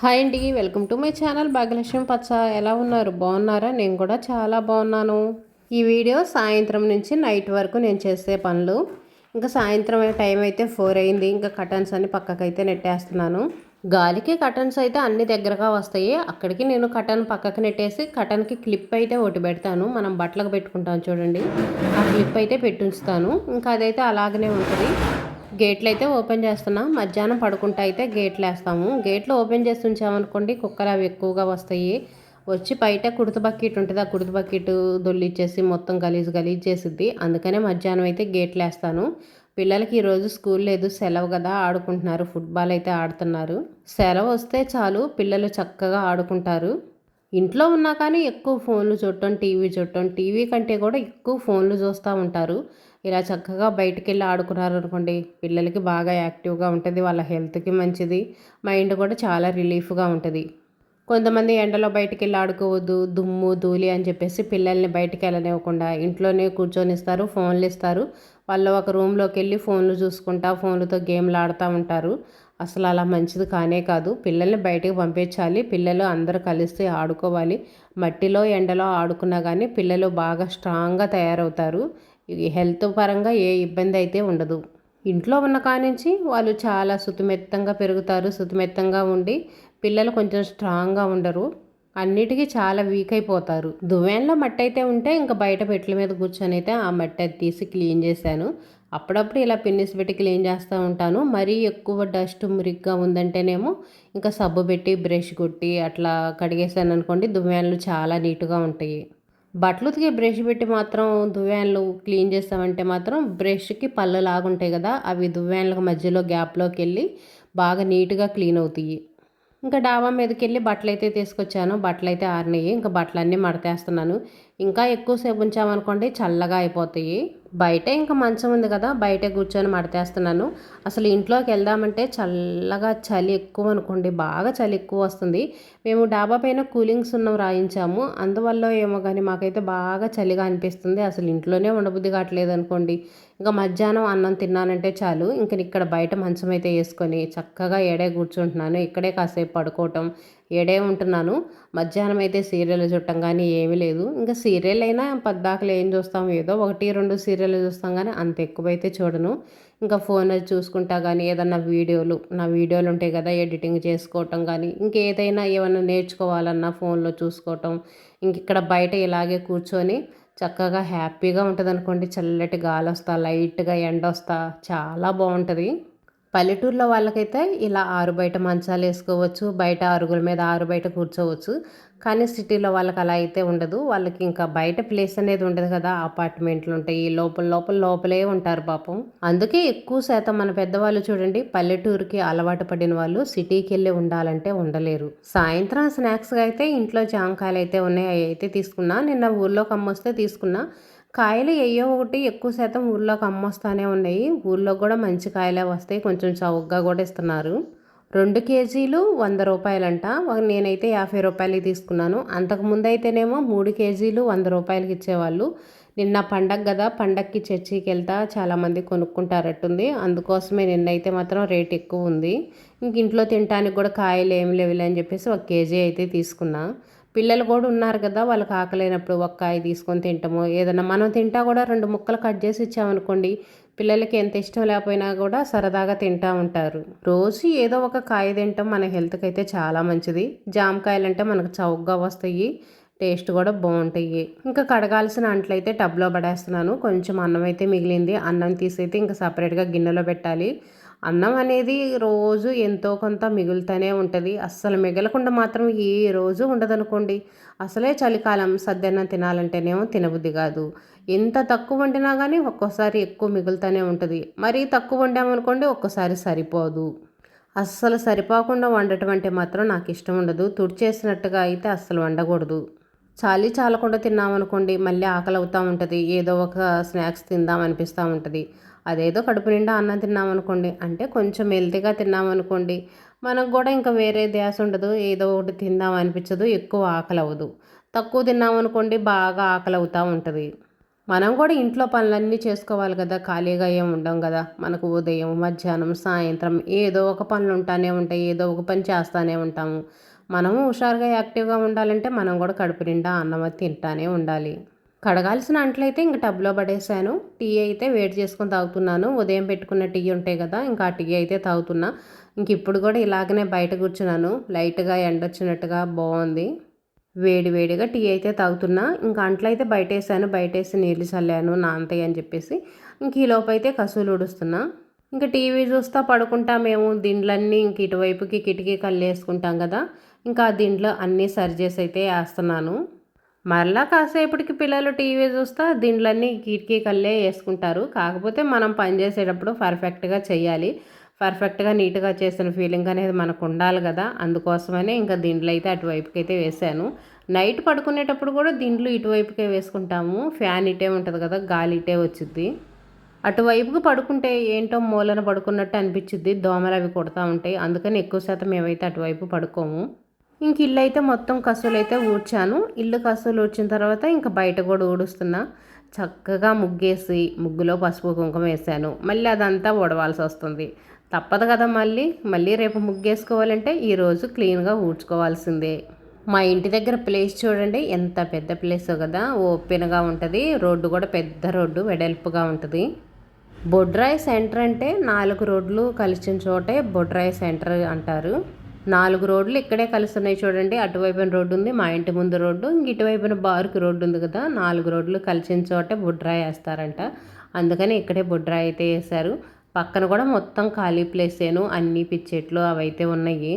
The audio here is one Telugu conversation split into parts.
హాయ్ అండి welcome to my channel Bhagyalakshmi పచ్చ. ఎలా ఉన్నారు? బాగున్నారా? నేను కూడా చాలా బాగున్నాను. ఈ వీడియో సాయంత్రం నుంచి నైట్ వరకు నేను చేసే పనులు. ఇంకా సాయంత్రం టైం అయితే ఫోర్ అయింది. ఇంకా కటన్స్ అన్ని పక్కకైతే నెట్టేస్తున్నాను. గాలికి కటన్స్ అయితే అన్ని దగ్గరగా వస్తాయి. అక్కడికి నేను కటన్ పక్కకి నెట్టేసి కటన్కి క్లిప్ అయితే ఒకటి పెడతాను. మనం బట్టలకు పెట్టుకుంటాం చూడండి. ఆ క్లిప్ అయితే పెట్టుంచుతాను ఇంకా అదైతే అలాగనే ఉంటుంది. గేట్లు అయితే ఓపెన్ చేస్తున్నాం. మధ్యాహ్నం పడుకుంటా అయితే గేట్లు వేస్తాము గేట్లు ఓపెన్ చేసి ఉంచామనుకోండి కుక్కలు అవి ఎక్కువగా వస్తాయి. వచ్చి బయట కుడుత బకెట్ ఉంటుంది. ఆ కుడుత బకెట్ దొల్లిచ్చేసి మొత్తం గలీజ్ గలీజ్ చేసిద్ది. అందుకనే మధ్యాహ్నం అయితే గేట్లు వేస్తాను పిల్లలకి ఈరోజు స్కూల్ లేదు సెలవు కదా ఆడుకుంటున్నారు. ఫుట్బాల్ అయితే ఆడుతున్నారు. సెలవు వస్తే చాలు పిల్లలు చక్కగా ఆడుకుంటారు. ఇంట్లో ఉన్నా కానీ ఎక్కువ ఫోన్లు చూడటం టీవీ చూడటం టీవీ కంటే కూడా ఎక్కువ ఫోన్లు చూస్తూ ఉంటారు. ఇలా చక్కగా బయటికి వెళ్ళి ఆడుకున్నారు అనుకోండి పిల్లలకి బాగా యాక్టివ్గా ఉంటుంది వాళ్ళ హెల్త్కి మంచిది మైండ్ కూడా చాలా రిలీఫ్గా ఉంటుంది. కొంతమంది ఎండలో బయటికి వెళ్ళి ఆడుకోవద్దు దుమ్ము ధూళి అని చెప్పేసి పిల్లల్ని బయటికి వెళ్ళనివ్వకుండా ఇంట్లోనే కూర్చొని ఇస్తారు ఫోన్లు ఇస్తారు. వాళ్ళు ఒక రూమ్లోకి వెళ్ళి ఫోన్లు చూసుకుంటా ఫోన్లతో గేమ్లు ఆడుతూ ఉంటారు. అసలు అలా మంచిది కానే కాదు. పిల్లల్ని బయటకు పంపించాలి. పిల్లలు అందరూ కలిసి ఆడుకోవాలి. మట్టిలో ఎండలో ఆడుకున్నా కానీ పిల్లలు బాగా స్ట్రాంగ్గా తయారవుతారు. హెల్త్ పరంగా ఏ ఇబ్బంది అయితే ఉండదు. ఇంట్లో ఉన్న కానించి వాళ్ళు చాలా సుతిమెత్తంగా పెరుగుతారు. సుతిమెత్తంగా ఉండి పిల్లలు కొంచెం స్ట్రాంగ్గా ఉండరు. అన్నిటికీ చాలా వీక్ అయిపోతారు. దువ్వెనలో మట్టి అయితే ఉంటే ఇంకా బయట పెట్ల మీద కూర్చొని అయితే ఆ మట్టి అది తీసి క్లీన్ చేశాను. అప్పుడప్పుడు ఇలా పిన్నిస్ పెట్టి క్లీన్ చేస్తూ ఉంటాను. మరీ ఎక్కువ డస్ట్ మురిగ్గా ఉందంటేనేమో ఇంకా సబ్బు పెట్టి బ్రష్ కొట్టి అట్లా కడిగేసాను అనుకోండి దువ్వెనలు చాలా నీట్గా ఉంటాయి. బట్టలు ఉతికే బ్రష్ పెట్టి మాత్రం దువ్వాన్లు క్లీన్ చేస్తామంటే మాత్రం బ్రష్కి పళ్ళు లాగుంటాయి కదా అవి దువ్వాన్లకు మధ్యలో గ్యాప్లోకి వెళ్ళి బాగా నీట్గా క్లీన్ అవుతాయి. ఇంకా డాబా మీదకి వెళ్ళి బట్టలు అయితే తీసుకొచ్చాను. బట్టలు అయితే ఆరినాయి ఇంకా బట్టలన్నీ మడతేస్తున్నాను. ఇంకా ఎక్కువసేపు ఉంచామనుకోండి చల్లగా అయిపోతాయి. బయట ఇంకా మంచం ఉంది కదా బయట కూర్చొని మడతేస్తున్నాను. అసలు ఇంట్లోకి వెళ్దామంటే చల్లగా చలి ఎక్కువ అనుకోండి బాగా చలి ఎక్కువ వస్తుంది. మేము డాబా పైన కూలింగ్స్ ఉన్నం రాయించాము. అందువల్ల ఏమో కానీ మాకైతే బాగా చలిగా అనిపిస్తుంది. అసలు ఇంట్లోనే ఉండబుద్ధి కావట్లేదు అనుకోండి. ఇంకా మధ్యాహ్నం అన్నం తిన్నానంటే చాలు. ఇంక ఇక్కడ బయట మంచం అయితే వేసుకొని చక్కగా ఏడే కూర్చుంటున్నాను. ఇక్కడే కాసేపు పడుకోవటం ఏడే ఉంటున్నాను. మధ్యాహ్నం అయితే సీరియల్ చూడటం కానీ ఏమీ లేదు. ఇంకా సీరియల్ అయినా పద్దాకలు ఏం చూస్తాం? ఏదో ఒకటి రెండు సీరియల్ చూస్తాం కానీ అంత ఎక్కువైతే చూడను. ఇంకా ఫోన్ చూసుకుంటా కానీ ఏదన్నా వీడియోలు నా వీడియోలు ఉంటాయి కదా ఎడిటింగ్ చేసుకోవటం కానీ ఇంకేదైనా ఏమైనా నేర్చుకోవాలన్నా ఫోన్లో చూసుకోవటం ఇంక ఇక్కడ బయట ఇలాగే కూర్చొని చక్కగా హ్యాపీగా ఉంటుంది అనుకోండి చల్లటి గాలి వస్తా లైట్గా ఎండ వస్తా చాలా బాగుంటుంది. పల్లెటూరులో వాళ్ళకైతే ఇలా ఆరు బయట మంచాలు వేసుకోవచ్చు బయట అరుగుల మీద ఆరు బయట కూర్చోవచ్చు. కానీ సిటీలో వాళ్ళకి అలా అయితే ఉండదు. వాళ్ళకి ఇంకా బయట ప్లేస్ అనేది ఉండదు కదా. అపార్ట్మెంట్లు ఉంటాయి. లోపల లోపల లోపలే ఉంటారు పాపం. అందుకే ఎక్కువ శాతం మన పెద్దవాళ్ళు చూడండి పల్లెటూరుకి అలవాటు పడిన వాళ్ళు సిటీకి వెళ్ళి ఉండాలంటే ఉండలేరు. సాయంత్రం స్నాక్స్గా అయితే ఇంట్లో జామకాయలు అయితే ఉన్నాయి. అవి అయితే తీసుకున్నా. నిన్న ఊర్లోకి అమ్మొస్తే తీసుకున్నా. కాయలు ఏయో ఒకటి ఎక్కువ శాతం ఊళ్ళోకి అమ్మొస్తానే ఉన్నాయి. ఊళ్ళో కూడా మంచి కాయలే వస్తాయి. కొంచెం చౌకగా కూడా ఇస్తున్నారు. రెండు కేజీలు వంద రూపాయలంట. నేనైతే యాభై రూపాయలకి తీసుకున్నాను. అంతకుముందు అయితేనేమో మూడు కేజీలు వంద రూపాయలకి ఇచ్చేవాళ్ళు. నిన్న పండగ కదా పండగకి చర్చికి వెళ్తా చాలామంది కొనుక్కుంటారట్టుంది. అందుకోసమే నిన్నైతే మాత్రం రేట్ ఎక్కువ ఉంది. ఇంక ఇంట్లో తినడానికి కూడా కాయలు ఏమి లేవులే అని చెప్పేసి ఒక కేజీ అయితే తీసుకున్నా. పిల్లలు కూడా ఉన్నారు కదా వాళ్ళకి ఆకలేనప్పుడు ఒక్కాయ తీసుకొని తింటాము. ఏదన్నా మనం తింటా కూడా రెండు ముక్కలు కట్ చేసి ఇచ్చామనుకోండి పిల్లలకి ఎంత ఇష్టం లేకపోయినా కూడా సరదాగా తింటూ ఉంటారు. రోజు ఏదో ఒక కాయ తింటాం మన హెల్త్కి అయితే చాలా మంచిది. జామకాయలు అంటే మనకు చౌకగా వస్తాయి టేస్ట్ కూడా బాగుంటాయి. ఇంకా కడగాల్సిన అంట్లయితే టబ్లో పడేస్తున్నాను. కొంచెం అన్నం అయితే మిగిలింది. అన్నం తీసైతే ఇంకా సపరేట్గా గిన్నెలో పెట్టాలి. అన్నం అనేది రోజు ఎంతో కొంత మిగులుతూనే ఉంటుంది. అస్సలు మిగలకుండా మాత్రం ఏ రోజు ఉండదనుకోండి. అసలే చలికాలం సద్దన్నం తినాలంటేనేమో తినబుద్ధి కాదు. ఎంత తక్కువ వండినా కానీ ఒక్కోసారి ఎక్కువ మిగులుతూనే ఉంటుంది. మరీ తక్కువ వండామనుకోండి ఒక్కోసారి సరిపోదు. అస్సలు సరిపోకుండా వండటం అంటే మాత్రం నాకు ఇష్టం ఉండదు. తుడిచేసినట్టుగా అయితే అస్సలు వండకూడదు. చాలీ చాలకుండా తిన్నామనుకోండి మళ్ళీ ఆకలి అవుతూ ఉంటుంది. ఏదో ఒక స్నాక్స్ తిందాం అనిపిస్తూ ఉంటుంది. అదేదో కడుపు నిండా అన్నం తిన్నామనుకోండి అంటే కొంచెం హెల్తీగా తిన్నామనుకోండి మనకు కూడా ఇంకా వేరే ధ్యాస ఉండదు. ఏదో ఒకటి తిందాం అనిపించదు ఎక్కువ ఆకలి అవ్వదు తక్కువ తిన్నామనుకోండి బాగా ఆకలి అవుతూ ఉంటుంది. మనం కూడా ఇంట్లో పనులన్నీ చేసుకోవాలి కదా ఖాళీగా ఏం ఉండం కదా. మనకు ఉదయం మధ్యాహ్నం సాయంత్రం ఏదో ఒక పనులు ఉంటానే ఉంటాయి ఏదో ఒక పని చేస్తానే ఉంటాము. మనము హుషారుగా యాక్టివ్గా ఉండాలంటే మనం కూడా కడుపు నిండా అన్నం తింటానే ఉండాలి. కడగాల్సిన అంట్లయితే ఇంక టబ్లో పడేసాను. టీ అయితే వేడి చేసుకొని తాగుతున్నాను. ఉదయం పెట్టుకున్న టీ ఉంటాయి కదా ఇంకా ఆ టీ అయితే తాగుతున్నా. ఇంక ఇప్పుడు కూడా ఇలాగనే బయట కూర్చున్నాను. లైట్గా ఎండ వచ్చినట్టుగా బాగుంది వేడి వేడిగా టీ అయితే తాగుతున్నా. ఇంకా అంట్లయితే బయట వేసాను బయట వేసి నీళ్ళు చల్లాను. నాంతాయి అని చెప్పేసి ఇంక ఈ లోపు అయితే కసువులు ఉడుస్తున్నా ఇంకా టీవీ చూస్తా పడుకుంటా మేము దీంట్లన్నీ ఇంక ఇటువైపుకి కిటికీ కళ్ళు వేసుకుంటాం కదా. ఇంకా దీంట్లో అన్నీ సరి చేసి అయితే వేస్తున్నాను. మరలా కాసేపటికి పిల్లలు టీవీ చూస్తా అన్ని కిటికీ కళ్ళే వేసుకుంటారు. కాకపోతే మనం పని చేసేటప్పుడు పర్ఫెక్ట్గా చేయాలి. పర్ఫెక్ట్గా నీట్గా చేసిన ఫీలింగ్ అనేది మనకు ఉండాలి కదా. అందుకోసమనే ఇంకా దీంట్లో అయితే అటువైపుకి అయితే వేసాను. నైట్ పడుకునేటప్పుడు కూడా దీంట్లో ఇటువైపుకే వేసుకుంటాము. ఫ్యాన్ ఇటే ఉంటుంది కదా గాలి ఇటే వచ్చింది అటువైపుకి పడుకుంటే ఏంటో మూలన పడుకున్నట్టు అనిపించింది దోమలు అవి కొడతా ఉంటాయి. అందుకని ఎక్కువ శాతం మేమైతే అటువైపు పడుకోము. ఇంక ఇల్లు అయితే మొత్తం కసులు అయితే ఊడ్చాను. ఇల్లు కసులు ఊడ్చిన తర్వాత ఇంకా బయట కూడా ఊడుస్తున్నా. చక్కగా ముగ్గేసి ముగ్గులో పసుపు కుంకుమ వేసాను. మళ్ళీ అదంతా ఊడవలసి వస్తుంది. తప్పదు కదా మళ్ళీ. మళ్ళీ రేపు ముగ్గేసుకోవాలంటే ఈరోజు క్లీన్గా ఊడ్చుకోవాల్సిందే. మా ఇంటి దగ్గర ప్లేస్ చూడండి. ఎంత పెద్ద ప్లేస్ కదా. ఓపెన్గా ఉంటుంది. రోడ్డు కూడా పెద్ద రోడ్డు. వెడల్పుగా ఉంటుంది. బొడ్రాయి సెంటర్ అంటే నాలుగు రోడ్లు కలిసిన చోటే బొడ్రాయి సెంటర్ అంటారు. నాలుగు రోడ్లు ఇక్కడే కలుస్తున్నాయి చూడండి. అటువైపున రోడ్డు ఉంది మా ఇంటి ముందు రోడ్డు. ఇంక ఇటువైపున బార్క్ రోడ్డు ఉంది కదా నాలుగు రోడ్లు కలిసిన చోటే బుడ్రాయి వేస్తారంట. అందుకని ఇక్కడే బుడ్రాయి అయితే వేశారు. పక్కన కూడా మొత్తం ఖాళీ ప్లేసేను అన్ని పిచ్చెట్లు అవైతే ఉన్నాయి.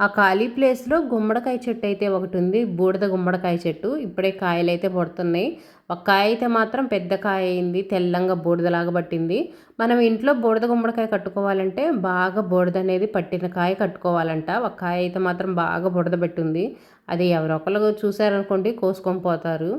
ఆ ఖాళీ ప్లేస్లో గుమ్మడికాయ చెట్టు అయితే ఒకటి ఉంది బూడిద గుమ్మడికాయ చెట్టు. ఇప్పుడే కాయలు అయితే పడుతున్నాయి. ఒక కాయ అయితే మాత్రం పెద్ద కాయ అయింది. తెల్లంగా బూడిదలాగా పట్టింది. మనం ఇంట్లో బూడిద గుమ్మడికాయ కట్టుకోవాలంటే బాగా బూడిద అనేది పట్టిన కాయ కట్టుకోవాలంట. ఒక కాయ అయితే మాత్రం బాగా బుడద పెట్టింది. అది ఎవరొకరు చూసారనుకోండి కోసుకొని పోతారు.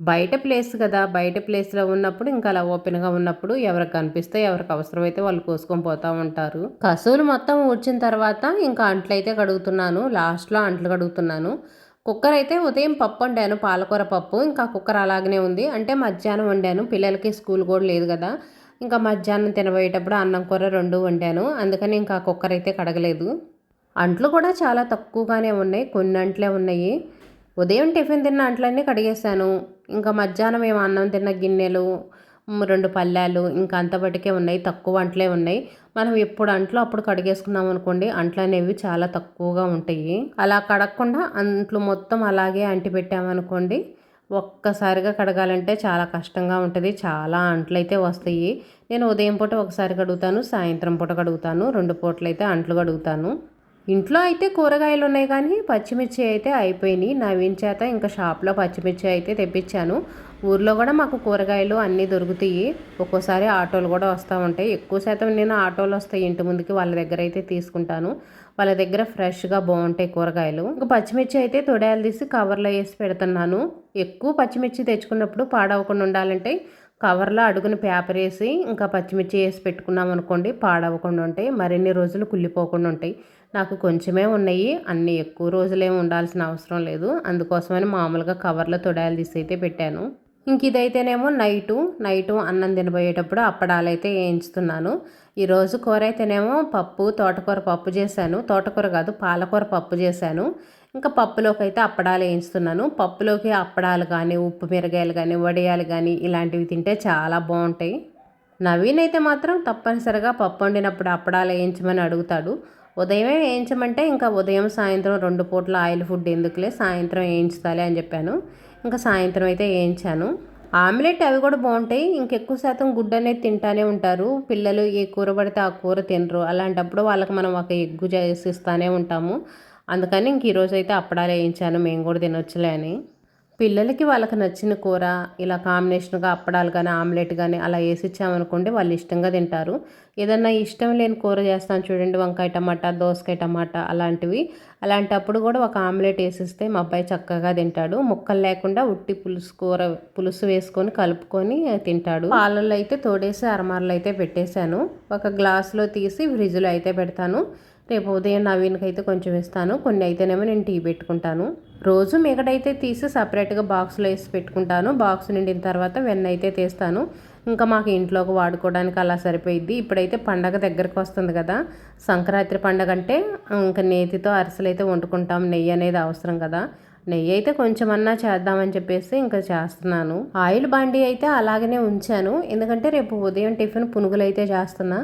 బయట ప్లేస్ కదా బయట ప్లేస్లో ఉన్నప్పుడు ఇంకా అలా ఓపెన్గా ఉన్నప్పుడు ఎవరికి కనిపిస్తే ఎవరికి అవసరమైతే వాళ్ళు కోసుకొని పోతూ ఉంటారు. కసువులు మొత్తం ఊడ్చిన తర్వాత ఇంకా అంట్లు అయితే కడుగుతున్నాను లాస్ట్లో అంట్లు కడుగుతున్నాను. కుక్కర్ అయితే ఉదయం పప్పు వండాను పాలకూర పప్పు ఇంకా కుక్కర్ అలాగనే ఉంది. అంటే మధ్యాహ్నం వండాను పిల్లలకి స్కూల్ కూడా లేదు కదా. ఇంకా మధ్యాహ్నం తినబోయేటప్పుడు అన్నం కూర రెండు వండాను అందుకని ఇంకా కుక్కర్ అయితే కడగలేదు. అంట్లు కూడా చాలా తక్కువగానే ఉన్నాయి కొన్ని అంట్లే ఉన్నాయి. ఉదయం టిఫిన్ తిన్న అంట్లన్నీ కడిగేశాను. ఇంకా మధ్యాహ్నం మేము అన్నం తిన్న గిన్నెలు రెండు పళ్ళాలు ఇంకా అంతబటికే ఉన్నాయి తక్కువ అంట్లే ఉన్నాయి. మనం ఎప్పుడు అంట్లో అప్పుడు కడిగేసుకున్నాం అనుకోండి అంట్లు అనేవి చాలా తక్కువగా ఉంటాయి. అలా కడగకుండా అంట్లు మొత్తం అలాగే అంటి పెట్టామనుకోండి ఒక్కసారిగా కడగాలంటే చాలా కష్టంగా ఉంటుంది. చాలా అంట్లు అయితే వస్తాయి. నేను ఉదయం పూట ఒకసారి కడుగుతాను సాయంత్రం పూట కడుగుతాను రెండు పూటలు అయితే అంట్లు కడుగుతాను. ఇంట్లో అయితే కూరగాయలు ఉన్నాయి కానీ పచ్చిమిర్చి అయితే అయిపోయినాయి. నవీన్ చేత ఇంకా షాప్లో పచ్చిమిర్చి అయితే తెప్పించాను. ఊర్లో కూడా మాకు కూరగాయలు అన్నీ దొరుకుతాయి. ఒక్కోసారి ఆటోలు కూడా వస్తూ ఉంటాయి. ఎక్కువ శాతం నేను ఆటోలు వస్తాయి. ఇంటి ముందుకి వాళ్ళ దగ్గర అయితే తీసుకుంటాను. వాళ్ళ దగ్గర ఫ్రెష్గా బాగుంటాయి కూరగాయలు. ఇంకా పచ్చిమిర్చి అయితే తొడాలు తీసి కవర్లో వేసి పెడుతున్నాను. ఎక్కువ పచ్చిమిర్చి తెచ్చుకున్నప్పుడు పాడవకుండా ఉండాలంటే కవర్లో అడుగున పేపర్ వేసి ఇంకా పచ్చిమిర్చి వేసి పెట్టుకున్నాం అనుకోండి పాడవకుండా ఉంటాయి. మరిన్ని రోజులు కుళ్ళిపోకుండా ఉంటాయి. నాకు కొంచెమే ఉన్నాయి. అన్ని ఎక్కువ రోజులేం ఉండాల్సిన అవసరం లేదు. అందుకోసమని మామూలుగా కవర్లో తొడాలు తీసి అయితే పెట్టాను. ఇంక ఇదైతేనేమో నైటు. నైటు అన్నం తినబోయేటప్పుడు అప్పడాలు అయితే వేయించుతున్నాను. ఈరోజు కూర అయితేనేమో పప్పు తోటకూర పప్పు చేశాను. తోటకూర కాదు పాలకూర పప్పు చేశాను. ఇంకా పప్పులోకి అయితే అప్పడాలు వేయించుతున్నాను పప్పులోకి అప్పడాలు కానీ ఉప్పు మిరగాయలు కానీ వడియాలు కానీ ఇలాంటివి తింటే చాలా బాగుంటాయి. నవీన్ అయితే మాత్రం తప్పనిసరిగా పప్పు వండినప్పుడు అప్పడాలు వేయించమని అడుగుతాడు. ఉదయమే వేయించమంటే ఇంకా ఉదయం సాయంత్రం రెండు పూట్ల ఆయిల్ ఫుడ్ ఎందుకులే సాయంత్రం వేయించుతాలే అని చెప్పాను. ఇంకా సాయంత్రం అయితే వేయించాను. ఆమ్లెట్ అవి కూడా బాగుంటాయి. ఇంకెక్కువ శాతం గుడ్డు అనేది తింటానే ఉంటారు. పిల్లలు ఏ కూర పడితే ఆ కూర తినరు. అలాంటప్పుడు వాళ్ళకి మనం ఒక ఎగ్గు చేసి ఇస్తానే ఉంటాము. అందుకని ఇంక ఈరోజు అయితే అప్పడాలు వేయించాను. మేము కూడా తినొచ్చులే అని. పిల్లలకి వాళ్ళకి నచ్చిన కూర ఇలా కాంబినేషన్గా అప్పడాలు కానీ ఆమ్లెట్ కానీ అలా వేసి ఇచ్చామనుకోండి వాళ్ళు ఇష్టంగా తింటారు. ఏదన్నా ఇష్టం లేని కూర చేస్తాను చూడండి వంకాయ టమాటా దోసకాయ టమాటా అలాంటివి. అలాంటప్పుడు కూడా ఒక ఆమ్లెట్ వేసిస్తే మా అబ్బాయి చక్కగా తింటాడు. ముక్కలు లేకుండా ఉట్టి పులుసు కూర పులుసు వేసుకొని కలుపుకొని తింటాడు. పాలల్లో అయితే తోడేసి అరమార్లు అయితే పెట్టేశాను. ఒక గ్లాసులో తీసి ఫ్రిడ్జ్లో అయితే పెడతాను. రేపు ఉదయం నవీన్కి అయితే కొంచెం ఇస్తాను. కొన్ని అయితేనేమో నేను టీ పెట్టుకుంటాను. రోజు మిగడైతే తీసి సపరేట్గా బాక్స్లో వేసి పెట్టుకుంటాను. బాక్స్ నిండిన తర్వాత వెన్న అయితే తీస్తాను. ఇంకా మాకు ఇంట్లోకి వాడుకోవడానికి అలా సరిపోయిద్ది. ఇప్పుడైతే పండగ దగ్గరకు వస్తుంది కదా. సంక్రాంతి పండగ అంటే ఇంకా నేతితో అరిసెలు అయితే వండుకుంటాం. నెయ్యి అనేది అవసరం కదా. నెయ్యి అయితే కొంచెమన్నా చేద్దామని చెప్పేసి ఇంకా చేస్తున్నాను. ఆయిల్ బండి అయితే అలాగనే ఉంచాను. ఎందుకంటే రేపు ఉదయం టిఫిన్ పునుగులు అయితే చేస్తున్నా.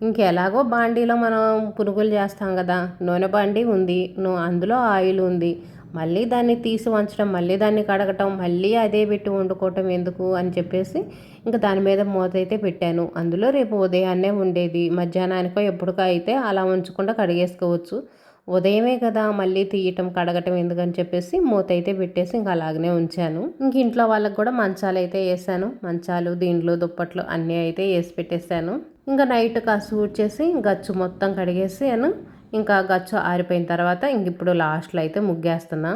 ఇంకెలాగో బాండీలో మనం పునుగులు చేస్తాం కదా. నూనె బాండీ ఉంది అందులో ఆయిల్ ఉంది. మళ్ళీ దాన్ని తీసి వంచడం మళ్ళీ దాన్ని కడగటం మళ్ళీ అదే పెట్టి వండుకోవటం ఎందుకు అని చెప్పేసి ఇంకా దాని మీద మూత అయితే పెట్టాను. అందులో రేపు ఉదయాన్నే ఉండేది. మధ్యాహ్నానికో ఎప్పుడుకో అయితే అలా ఉంచకుండా కడిగేసుకోవచ్చు. ఉదయమే కదా మళ్ళీ తీయటం కడగటం ఎందుకని చెప్పేసి మూత అయితే పెట్టేసి ఇంకా అలాగనే ఉంచాను. ఇంక ఇంట్లో వాళ్ళకి కూడా మంచాలు అయితే వేసాను. మంచాలు దీంట్లో దుప్పట్లు అన్నీ అయితే వేసి పెట్టేశాను. ఇంకా నైట్ కాసు ఊడ్చేసి గచ్చు మొత్తం కడిగేసాను. ఇంకా గచ్చు ఆరిపోయిన తర్వాత ఇంక ఇప్పుడు లాస్ట్లో అయితే ముగ్గేస్తున్నా.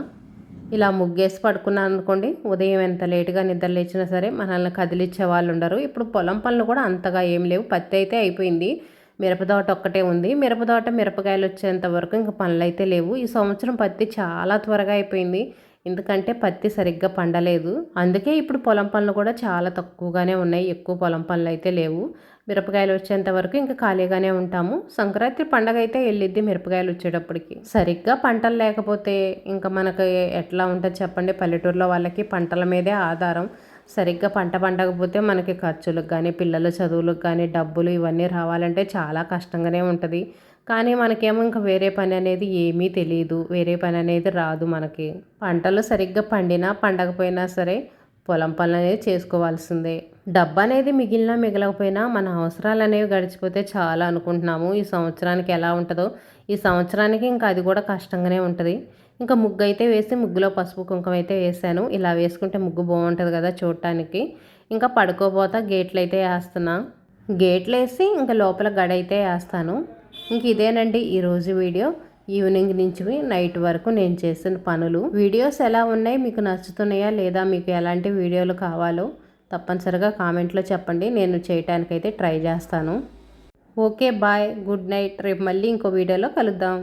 ఇలా ముగ్గేసి పడుకున్నాను అనుకోండి ఉదయం ఎంత లేటుగా నిద్ర లేచినా సరే మనల్ని కదిలిచ్చే వాళ్ళు ఉండరు. ఇప్పుడు పొలం పనులు కూడా అంతగా ఏం లేవు. పత్తి అయితే అయిపోయింది. మిరపదోట ఒక్కటే ఉంది. మిరపదోట మిరపకాయలు వచ్చేంత వరకు ఇంకా పనులు అయితే లేవు. ఈ సంవత్సరం పత్తి చాలా త్వరగా అయిపోయింది. ఎందుకంటే పత్తి సరిగ్గా పండలేదు. అందుకే ఇప్పుడు పొలం పనులు కూడా చాలా తక్కువగానే ఉన్నాయి. ఎక్కువ పొలం పనులు అయితే లేవు. మిరపకాయలు వచ్చేంత వరకు ఇంకా ఖాళీగానే ఉంటాము. సంక్రాంతి పండగ అయితే వెళ్ళిద్ది మిరపకాయలు వచ్చేటప్పటికి. సరిగ్గా పంటలు లేకపోతే ఇంకా మనకి ఎట్లా ఉంటుంది చెప్పండి? పల్లెటూరులో వాళ్ళకి పంటల మీదే ఆధారం. సరిగ్గా పంట పండకపోతే మనకి ఖర్చులకు కానీ పిల్లల చదువులకు కానీ డబ్బులు ఇవన్నీ రావాలంటే చాలా కష్టంగానే ఉంటుంది. కానీ మనకేమో ఇంకా వేరే పని అనేది ఏమీ తెలియదు వేరే పని అనేది రాదు మనకి. పంటలు సరిగ్గా పండినా పండకపోయినా సరే పొలం పనులు అనేది చేసుకోవాల్సిందే. డబ్బు అనేది మిగిలినా మిగలకపోయినా మన అవసరాలు అనేవి గడిచిపోతే చాలా అనుకుంటున్నాము. ఈ సంవత్సరానికి ఎలా ఉంటుందో ఈ సంవత్సరానికి ఇంకా అది కూడా కష్టంగానే ఉంటుంది. ఇంకా ముగ్గు అయితే వేసి ముగ్గులో పసుపు కుంకుమ అయితే వేసాను. ఇలా వేసుకుంటే ముగ్గు బాగుంటుంది కదా చూడటానికి. ఇంకా పడుకోబోతా గేట్లు అయితే వేస్తున్నా. గేట్లు వేసి ఇంకా లోపల గడ అయితే వేస్తాను. ఇంక ఇదేనండి ఈరోజు వీడియో. ఈవినింగ్ నుంచి నైట్ వరకు నేను చేసిన పనులు. వీడియోస్ ఎలా ఉన్నాయి మీకు నచ్చుతున్నాయా లేదా మీకు ఎలాంటి వీడియోలు కావాలో తప్పనిసరిగా కామెంట్లో చెప్పండి. నేను చేయటానికైతే ట్రై చేస్తాను. Okay bye good night. రేపు మళ్ళీ ఇంకో వీడియోలో కలుద్దాం.